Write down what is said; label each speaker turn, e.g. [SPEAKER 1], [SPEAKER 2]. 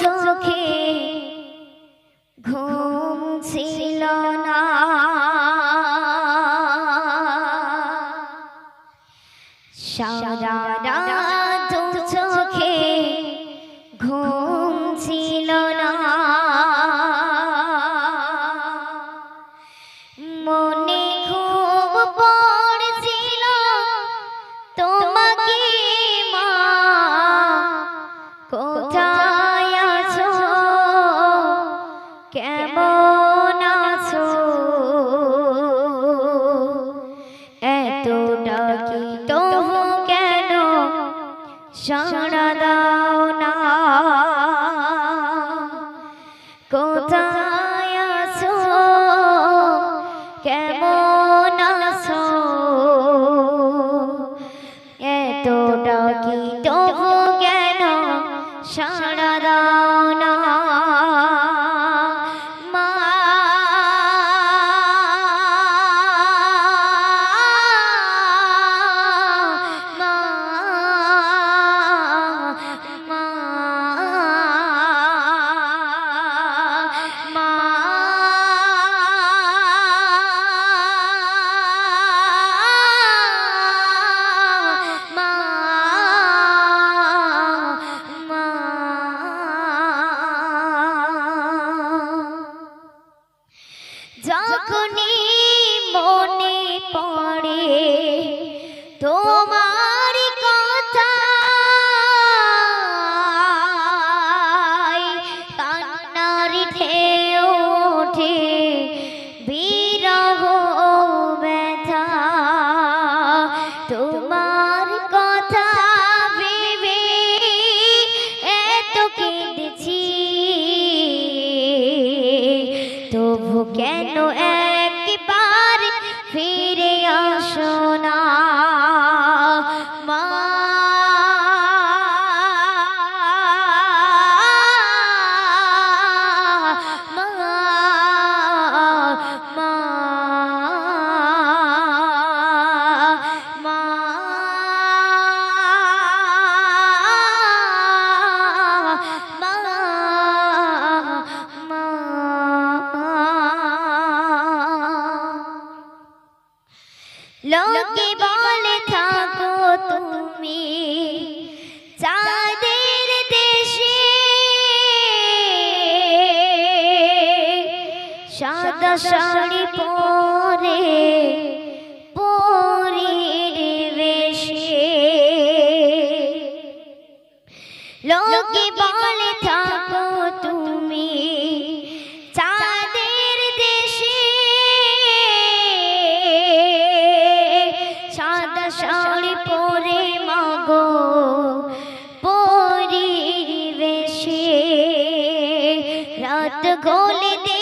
[SPEAKER 1] চোখে ঘুম ডাকি তবু কেন সাড়া দাও না কোথায় আছো কেমন আছো এত ডাকি তবু কেন সাড়া দাও যখনই মনে পড়ে কেন একবার ফিরে আসো লোকে বলে থাকো তুমি চাঁদের দেশে সাদা শাড়ি পরে বেশে। লোকে বলে থাকো ঘট ঘোলে